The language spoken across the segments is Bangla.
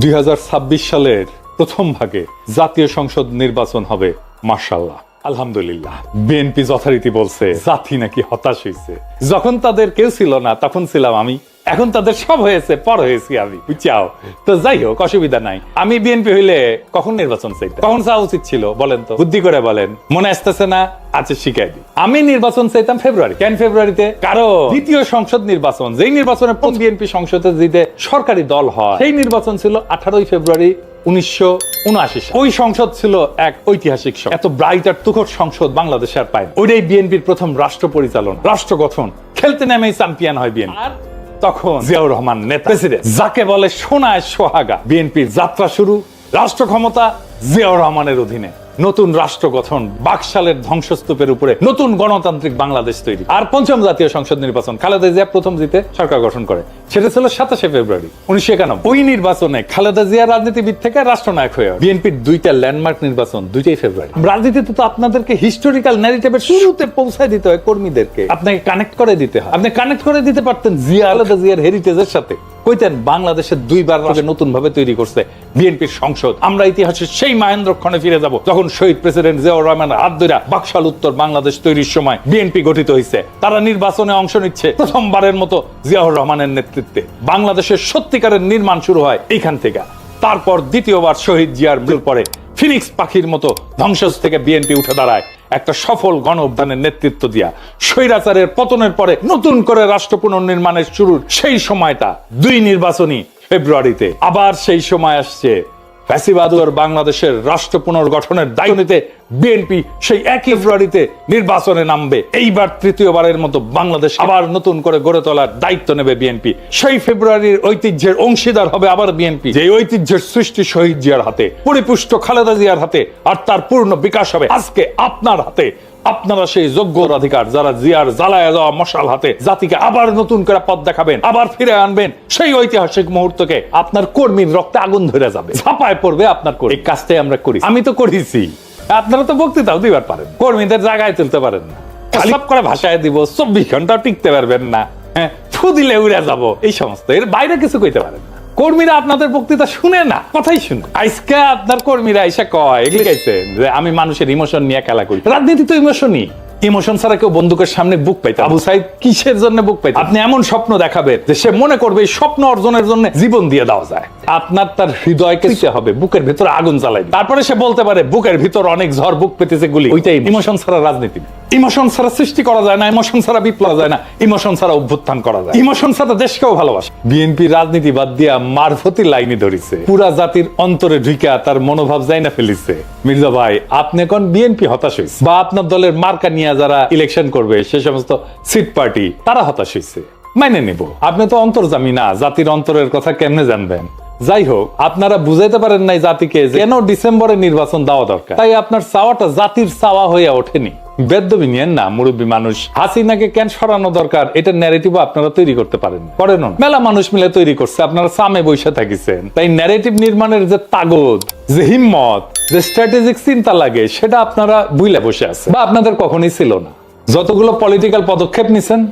দুই হাজার ছাব্বিশ সালের প্রথম ভাগে জাতীয় সংসদ নির্বাচন হবে মার্শাল্লাহ আলহামদুলিল্লাহ। বিএনপি যথারীতি বলছে, জাতি নাকি হতাশ হয়েছে যখন তাদের কেউ ছিল না, তখন ছিলাম আমি। এখন তাদের সব হয়েছে, পর হয়েছি আমি, বুঝছাও? তো যাই হোক, অসুবিধা নাই। আমি বিএনপি হইলে কখন নির্বাচন চাইতাম? কখন চাওয়া উচিত ছিল, বলেন তো? বুদ্ধি করে বলেন। মনে আসতেছে না আছে শিখাই দিই। আমি নির্বাচন চাইতাম ফেব্রুয়ারি। কেন ফেব্রুয়ারিতে? দ্বিতীয় সংসদ নির্বাচন, যেই নির্বাচনে বিএনপি সংসদে জিতে সরকারি দল হয়, সেই নির্বাচন ছিল আঠারোই ফেব্রুয়ারি উনিশশো উনআশি ওই সংসদ ছিল এক ঐতিহাসিক এত ব্রাইট আর সংসদ বাংলাদেশে আর পায়। ওইটাই বিএনপির প্রথম রাষ্ট্র পরিচালনা, রাষ্ট্র গঠন। খেলতে নেমেই চ্যাম্পিয়ন হয় বিএনপি। তখন জিয়াউর রহমান নেতা প্রেসিডেন্ট। যাকে বলে সোনায় সোহাগা বিএনপির যাত্রা শুরু রাষ্ট্র ক্ষমতা জিয়াউর রহমানের অধীনে। নতুন রাষ্ট্র গঠন, বাকশালের ধ্বংসস্তূপের উপরে নতুন গণতান্ত্রিক বাংলাদেশ তৈরি। আর পঞ্চম জাতীয় সংসদ নির্বাচন, খালেদা জিয়া প্রথম জিতে সরকার গঠন করে। সেটা ছিল সাতাশে ফেব্রুয়ারি, উনিশশো একানব্বই। ওই নির্বাচনে খালেদা জিয়া রাজনীতিবিদ থেকে রাষ্ট্রনায়ক হয়ে বিএনপির দুইটা ল্যান্ডমার্ক নির্বাচন, দুইটাই ফেব্রুয়ারি। রাজনীতিতে তো আপনাদেরকে হিস্টোরিক্যাল ন্যারেটিভের শুরুতে পৌঁছায় দিতে হয় কর্মীদেরকে। আপনাকে কানেক্ট করে দিতে হয়। আপনি কানেক্ট করে দিতে পারতেন জিয়া, খালেদা জিয়ার হেরিটেজের সাথে। কইতেন, বাংলাদেশের দুইবার নতুন ভাবে তৈরি করছে বিএনপির সংসদ। আমরা ইতিহাসের সেই মহেন্দ্র ক্ষণে ফিরে যাব, যখন শহীদ প্রেসিডেন্ট জিয়াউর রহমান হাত ধরে বাকশাল উত্তর বাংলাদেশ তৈরির সময় বিএনপি গঠিত হয়েছে তারা নির্বাচনে অংশ নিচ্ছে প্রথমবারের মতো জিয়াউর রহমানের নেতৃত্বে। বাংলাদেশের সত্যিকারের নির্মাণ শুরু হয় এইখান থেকে। তারপর দ্বিতীয়বার শহীদ জিয়ার মৃত্যুর পরে ফিনিক্স পাখির মতো ধ্বংসস থেকে বিএনপি উঠে দাঁড়ায় একটা সফল গণ অভ্যানের নেতৃত্ব দিয়া। স্বৈরাচারের পতনের পরে নতুন করে রাষ্ট্র পুনর্নির্মাণের শুরুর সেই সময়টা, দুই নির্বাচনী ফেব্রুয়ারিতে। আবার সেই সময় আসছে ফ্যাসিবাদুর বাংলাদেশের রাষ্ট্র পুনর্গঠনের দায়িত্ব নিতে বিএনপি সেই একই ফেব্রুয়ারিতে নির্বাচনে নামবে। এইবার তৃতীয়বারের মতো বাংলাদেশ আবার নতুন করে গড়ে তোলার দায়িত্ব নেবে বিএনপি সেই ফেব্রুয়ারির ঐতিহ্যের অংশীদার হবে আবার বিএনপি যে ঐতিহ্যের সৃষ্টি শহীদ জিয়ার হাতে, পরিপুষ্ট খালেদা জিয়ার হাতে, আর তার পূর্ণ বিকাশ হবে আজকে আপনার হাতে। আপনারা সেই যোগ্য অধিকার যারা জিয়ার জ্বালায় যাওয়া মশাল হাতে জাতিকে আবার নতুন করে পথ দেখাবেন আবার ফিরে আনবেন সেই ঐতিহাসিক মুহূর্তকে আপনার কর্মীর রক্তে আগুন ধরে যাবে। ছাপায় পড়বে আপনার কর্মী। এই কাজটাই আমরা করি। আমি তো করেছি। আপনারা তো বক্তৃতাও দিবার পারেন। কর্মীদের জায়গায় তুলতে পারেন না। সব করে ভাষায় দিব চব্বিশ ঘণ্টা টিকতে পারবেন না। হ্যাঁ ফু দিলে উড়ে যাব। এই সমস্ত। এর বাইরে কিছু কইতে পারেন না। কর্মীরা আপনাদের বক্তৃতা শুনে না কথাই শুনে। আজকে আপনার কর্মীরা এসে কয় এগুলি গাইছেন? যে আমি মানুষের ইমোশন নিয়ে খেলা করি। রাজনীতি তো ইমোশনই ইমোশন ছাড়া কেউ বন্দুকের সামনে বুক পাইতে আবু সাইদ কিসের জন্য বুক পাইতে আপনি এমন স্বপ্ন দেখাবেন যে সে মনে করবে এই স্বপ্ন অর্জনের জন্য জীবন দিয়ে দেওয়া যায়। আপনার তার হৃদয়কে দিতে হবে বুকের ভিতরে আগুন জ্বালাই তারপরে সে বলতে পারে বুকের ভিতর অনেক ঝড় বুক পেতেছে গুলি। ওইটাই ইমোশন। ছাড়া রাজনীতি ইমোশন ছাড়া সৃষ্টি করা যায় না ইমোশন ছাড়া বিপ্লব যায় না ইমোশন ছাড়া অভ্যুত্থান করা যায় ইমোশন ছাড়া দেশকেও ভালোবাসে। বিএনপি রাজনীতি বাদ দিয়া মারফতি লাইনে ধরিছে। পুরা জাতির অন্তরে ঢুকা তার মনোভাব যাই না ফেলিছে। মির্জা ভাই আপনি এখন বিএনপি হতাশ হয়েছে বা আপনার দলের মার্কা নিয়ে যারা ইলেকশন করবে, সে সমস্ত সিট পার্টি তারা হতাশ হয়েছে মাইনে নেব। আপনি তো অন্তর্জামি না, জাতির অন্তরের কথা কেমনে জানবেন? যাই হোক, আপনারা বুঝাইতে পারেন নাই জাতিকে কেন ডিসেম্বরে নির্বাচন দেওয়া দরকার। তাই আপনার চাওয়াটা জাতির চাওয়া হয়ে ওঠেনি। না মানুষ। হাসিনাকে কেন সরানো দরকার? এটা ন্যারেটিভ আপনারা তৈরি করতে পারেন। করেন মেলা মানুষ মিলে তৈরি করছে, আপনারা সামে বৈশা থাকিছেন। তাই ন্যারেটিভ নির্মাণের যে তাগদ, যে হিম্মত, যে স্ট্র্যাটেজিক চিন্তা লাগে, সেটা আপনারা বুইলে বসে আছে। বা আপনাদের কখনই ছিল না। যতগুলো পলিটিক্যাল পদক্ষেপ নিছেন,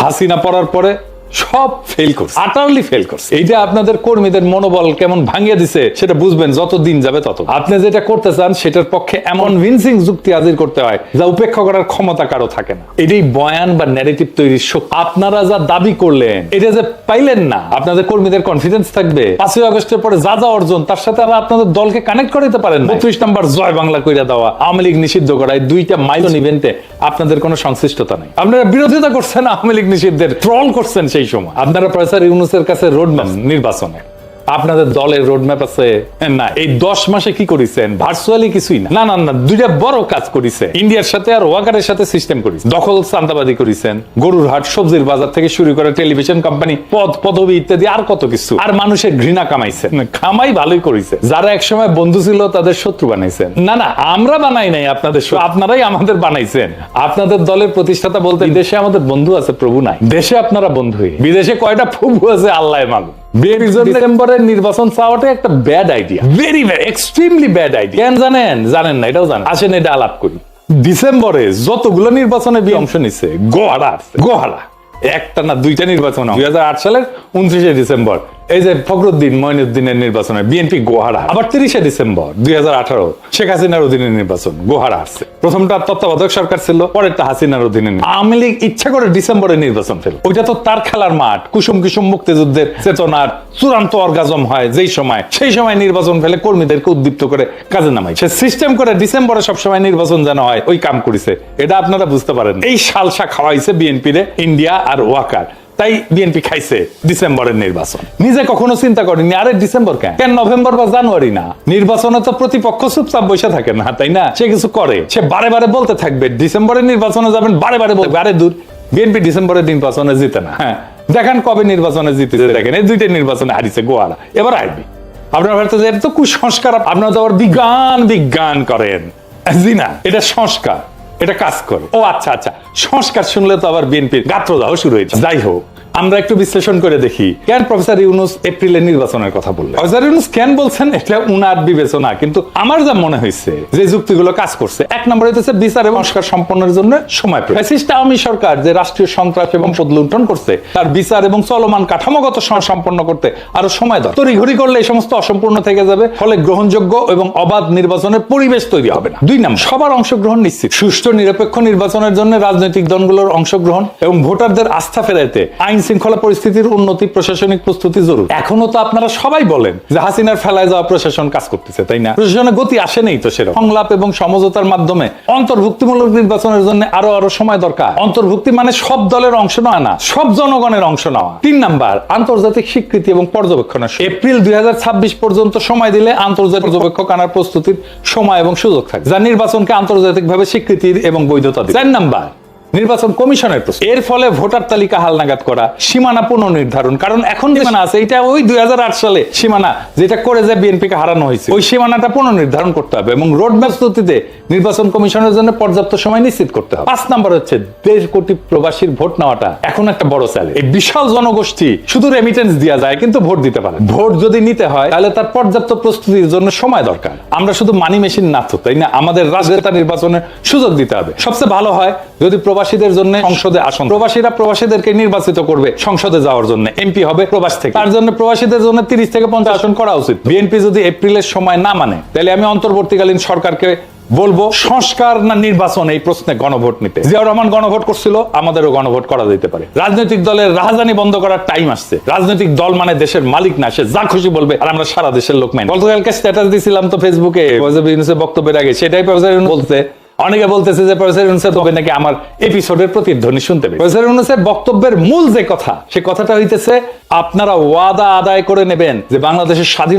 হাসিনা পড়ার পরে সব ফেল করছে। আটারলি ফেল করছে। এইটা আপনাদের কর্মীদের মনোবল কেমন ভাঙিয়ে দিছে, সেটা বুঝবেন, যত দিন যাবে তত। আপনি যেটা করতে চান, সেটার পক্ষে এমন ভিনসিং যুক্তি হাজির করতে হয়, যা উপেক্ষা করার ক্ষমতা কারও থাকে না। এটাই বয়ান বা ন্যারেটিভ তৈরির শক্তি। আপনারা যা দাবি করলেন, এটা যে পাইলেন না, আপনাদের কর্মীদের কনফিডেন্স থাকবে। পাঁচই আগস্টের পরে যা যা অর্জন, তার সাথে আবার আপনাদের দলকে কানেক্ট করে দিতে পারেন বত্রিশ নাম্বার জয় বাংলা কইরা দেওয়া, আওয়ামী লীগ নিষিদ্ধ করা এই দুইটা মাইলন ইভেন্টে আপনাদের কোনো সংশ্লিষ্টতা নেই। আপনারা বিরোধিতা করছেন, আওয়ামী লীগ নিষিদ্ধের ট্রল করছেন সেই সময়। আপনারা প্রফেসর ইউনুসের কাছে রোডম্যাপ নির্বাচনে। আপনাদের দলের রোডম্যাপ আছে? না, এই দশ মাসে কি করেছেন? ভার্চুয়ালি কিছুই না। না না দুইটা বড় কাজ করেছে ইন্ডিয়ার সাথে আর ওয়াকারের সাথে সিস্টেম করেছে দখল চান্দাবাদি করেছেন, গরুর হাট, সবজির বাজার থেকে শুরু করে টেলিভিশন কোম্পানি পদ, পদবি ইত্যাদি আর কত কিছু। আর মানুষের ঘৃণা কামাইছে কামাই ভালোই করেছে যারা একসময় বন্ধু ছিল, তাদের শত্রু বানাইছেন। না না, আমরা বানাই নাই আপনাদের আপনারাই আমাদের বানাইছেন। আপনাদের দলের প্রতিষ্ঠাতা বলতে দেশে আমাদের বন্ধু আছে, প্রভু নাই। দেশে আপনারা বন্ধুই বিদেশে কয়টা প্রভু আছে আল্লাহ মালুম। ডিসেম্বরের নির্বাচন চাওয়াটা একটা bad idea very extremely bad idea কেন জানেন? জানেন না এটাও জানেন। আসেন এটা আলাপ করি। ডিসেম্বরে যতগুলো নির্বাচনে বি অংশ নিচ্ছে গোহারা গোহারা। একটা না দুইটা নির্বাচন দুই হাজার আট সালের উনত্রিশে ডিসেম্বর এই যে ফখরুদ্দিন মঈনুদ্দিনের নির্বাচনে বিএনপি গোহারা। আবার তিরিশে ডিসেম্বর দুই শেখ হাসিনার অধীনে নির্বাচন, গোহারা আসছে। প্রথমটা তত্ত্বাবধায়ক সরকার ছিল, পরেরটা হাসিনার অধীনে আওয়ামী লীগ ইচ্ছা করে ডিসেম্বরে নির্বাচন ফেল ওইটা তো তার খেলার মাঠ, কুসুম কুসুম মুক্তিযুদ্ধের চেতনার চূড়ান্ত অর্গাজম হয় যেই সময়। সেই সময় নির্বাচন ফেলে কর্মীদেরকে উদ্দীপ্ত করে কাজে নামাই সে সিস্টেম করে ডিসেম্বরে সবসময় নির্বাচন যেন হয়, ওই কাম করেছে। এটা আপনারা বুঝতে পারেন। এই সালসা খাওয়াইছে বিএনপি রে ইন্ডিয়া আর ওয়াকার। তাই বিএনপি খাইছে ডিসেম্বরের নির্বাচন। নিজে কখনো চিন্তা করেনি আরে ডিসেম্বর কেন? কেন নভেম্বর বা জানুয়ারি না? নির্বাচনে তো প্রতিপক্ষ চুপচাপ বসে থাকে না, তাই না? সে কিছু করে, সে বারে বারে বলতে থাকবে, ডিসেম্বরের নির্বাচনে যাবেন, বারে বারে বলবে আরে দূর বিএনপি ডিসেম্বরের নির্বাচনে জিতে না হ্যাঁ। দেখেন কবে নির্বাচনে জিতেছে, দেখেন, এই দুইটা নির্বাচনে হারিয়েছে গোয়ারা এবার আসবে। আপনার ভারতে যে এটা তো কুসংস্কার, আপনারা তো আবার বিজ্ঞান বিজ্ঞান করেন। জি না, এটা সংস্কার। এটা কাজ করে। ও আচ্ছা আচ্ছা। সংস্কার শুনলে তো আবার বিএনপির গাত্রদাহ শুরু হয়েছে। যাই হোক। আমরা একটু বিশ্লেষণ করে দেখি। কেন প্রফেসর ইউনুস এপ্রিলের নির্বাচনের কথা বললেন? প্রফেসর ইউনুস কেন বলছেন এটা উনার বিবেচনা? কিন্তু আমার যা মনে হয়েছে, যে যুক্তিগুলো কাজ করছে, এক নম্বর হইতেছে বিচার এবং সংস্কার সম্পন্নের জন্য সময়। ফ্যাসিস্ট আওয়ামী সরকার যে রাষ্ট্রীয় সন্ত্রাস এবং পদ লুণ্ঠন করছে, তার বিচার এবং চলমান কাঠামোগত সম্পন্ন করতে আরও সময় দরকার। তড়িঘড়ি করলে এই সমস্ত অসম্পূর্ণ থেকে যাবে, ফলে গ্রহণযোগ্য এবং অবাধ নির্বাচনের পরিবেশ তৈরি হবে না। দুই নম্বর, সবার অংশগ্রহণ নিশ্চিত। সুষ্ঠু নিরপেক্ষ নির্বাচনের জন্য রাজনৈতিক দলগুলোর অংশগ্রহণ এবং ভোটারদের আস্থা ফেরাইতে আইন শৃঙ্খলা পরিস্থিতির উন্নতি, প্রশাসনিক প্রস্তুতি জরুরি। এখনও তো আপনারা সবাই বলেন যে হাসিনার ফেলায় যাওয়া প্রশাসন কাজ করতেছে, তাই না? প্রশাসনের গতি আসে নেই তো সেরকম। সংলাপ এবং সমঝোতার মাধ্যমে অন্তর্ভুক্তিমূলক নির্বাচনের জন্য আরও আরও সময় দরকার। অন্তর্ভুক্তি মানে সব দলের অংশ নেওয়া না, সব জনগণের অংশ নেওয়া। তিন নাম্বার, আন্তর্জাতিক স্বীকৃতি এবং পর্যবেক্ষণের এপ্রিল দুই হাজার ছাব্বিশ পর্যন্ত সময় দিলে আন্তর্জাতিক পর্যবেক্ষক আনার প্রস্তুতির সময় এবং সুযোগ থাকে, যা নির্বাচনকে আন্তর্জাতিকভাবে স্বীকৃতির এবং বৈধতা চার নাম্বার নির্বাচন কমিশনের প্রশ্ন। এর ফলে ভোটার তালিকা হালনাগাদ করা, সীমানা পুনর্নির্ধারণ, কারণ এখন সীমানা আছে, এটা ওই দুই সালে সীমানা যেটা করে যে বিএনপিকে হারানো হয়েছে, ওই সীমানাটা পুনর্নির্ধারণ করতে হবে এবং রোড ম্যাপ পদ্ধতিতে নির্বাচন কমিশনের জন্য পর্যাপ্ত সময় নিশ্চিত করতে হবে। পাঁচ নাম্বার হচ্ছে, দেড় কোটি প্রবাসীর ভোট নেওয়াটা এখন একটা বড় চ্যালেঞ্জ এই বিশাল জনগোষ্ঠী শুধু রেমিটেন্স দেওয়া যায়, কিন্তু ভোট দিতে পারে ভোট যদি নিতে হয়, তাহলে তার পর্যাপ্ত প্রস্তুতির জন্য সময় দরকার। আমরা শুধু মানি মেশিন না তো, তাই না? আমাদের রাজনেতা নির্বাচনের সুযোগ দিতে হবে। সবচেয়ে ভালো হয়, যদি প্রবাসীদের জন্য সংসদে আসন। প্রবাসীরা প্রবাসীদেরকে নির্বাচিত করবে সংসদে যাওয়ার জন্য। এমপি হবে প্রবাস থেকে। তার জন্য প্রবাসীদের জন্য তিরিশ থেকে পঞ্চাশ আসন করা উচিত। বিএনপি যদি এপ্রিলের সময় না মানে তাহলে আমি অন্তর্বর্তীকালীন সরকারকে বলব সংস্কার না নির্বাচন এই প্রশ্নে গণভোট নিতে। জিয়াউর রহমান গণভোট করছিল আমাদেরও গণভোট করা যেতে পারে। রাজনৈতিক দলের রাজধানী বন্ধ করার টাইম আসছে। রাজনৈতিক দল মানে দেশের মালিক না সে যা খুশি বলবে আর আমরা সারা দেশের লোক মানি। গতকালকে স্ট্যাটাস দিছিলাম তো ফেসবুকে বক্তব্যের আগে সেটাই বলতে অনেকে বলতেছে যে প্রফেসর ইউনুসের তবে নাকি আমার এপিসোডের প্রতিধ্বনি শুনতে প্রফেসর ইউনুসের বক্তব্যের মূল যে কথা, সে কথাটা হইতেছে, আপনারা ওয়াদা আদায় করে নেবেন যে বাংলাদেশের স্বাধীন